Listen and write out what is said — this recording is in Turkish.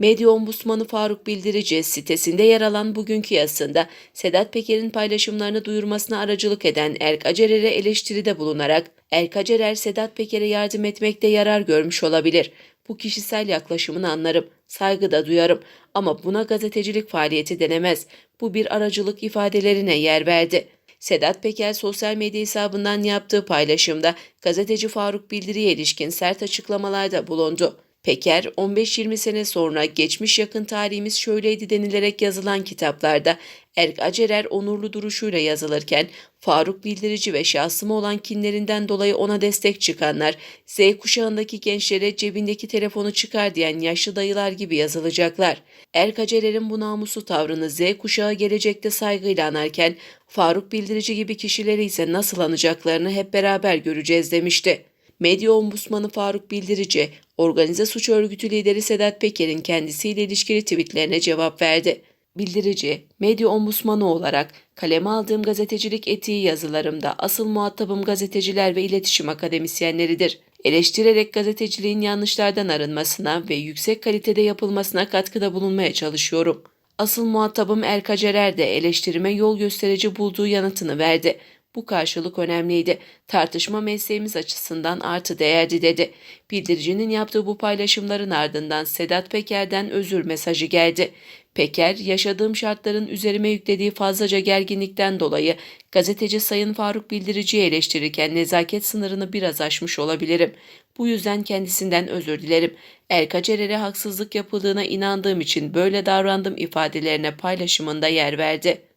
Medya Ombudsmanı Faruk Bildirici sitesinde yer alan bugünkü yazısında Sedat Peker'in paylaşımlarını duyurmasına aracılık eden Erk Acerer'e eleştiride bulunarak Erk Acerer Sedat Peker'e yardım etmekte yarar görmüş olabilir. Bu kişisel yaklaşımını anlarım, saygı da duyarım ama buna gazetecilik faaliyeti denemez. Bu bir aracılık ifadelerine yer verdi. Sedat Peker sosyal medya hesabından yaptığı paylaşımda gazeteci Faruk Bildiri'ye ilişkin sert açıklamalarda bulundu. Peker 15-20 sene sonra geçmiş yakın tarihimiz şöyleydi denilerek yazılan kitaplarda Erk Acerer onurlu duruşuyla yazılırken Faruk Bildirici ve şahsıma olan kinlerinden dolayı ona destek çıkanlar Z kuşağındaki gençlere cebindeki telefonu çıkar diyen yaşlı dayılar gibi yazılacaklar. Erk Acerer'in bu namuslu tavrını Z kuşağı gelecekte saygıyla anarken Faruk Bildirici gibi kişileri ise nasıl anacaklarını hep beraber göreceğiz demişti. Medya Ombudsmanı Faruk Bildirici, organize suç örgütü lideri Sedat Peker'in kendisiyle ilişkili tweetlerine cevap verdi. Bildirici, medya ombudsmanı olarak kaleme aldığım gazetecilik etiği yazılarımda asıl muhatabım gazeteciler ve iletişim akademisyenleridir. Eleştirerek gazeteciliğin yanlışlardan arınmasına ve yüksek kalitede yapılmasına katkıda bulunmaya çalışıyorum. Asıl muhatabım Erka Cerer de eleştirime yol gösterici bulduğu yanıtını verdi. Bu karşılık önemliydi. Tartışma mesleğimiz açısından artı değerdi dedi. Bildiricinin yaptığı bu paylaşımların ardından Sedat Peker'den özür mesajı geldi. Peker, yaşadığım şartların üzerime yüklediği fazlaca gerginlikten dolayı gazeteci Sayın Faruk Bildirici'yi eleştirirken nezaket sınırını biraz aşmış olabilirim. Bu yüzden kendisinden özür dilerim. Erka Cerer'e haksızlık yapıldığına inandığım için böyle davrandım ifadelerine paylaşımında yer verdi.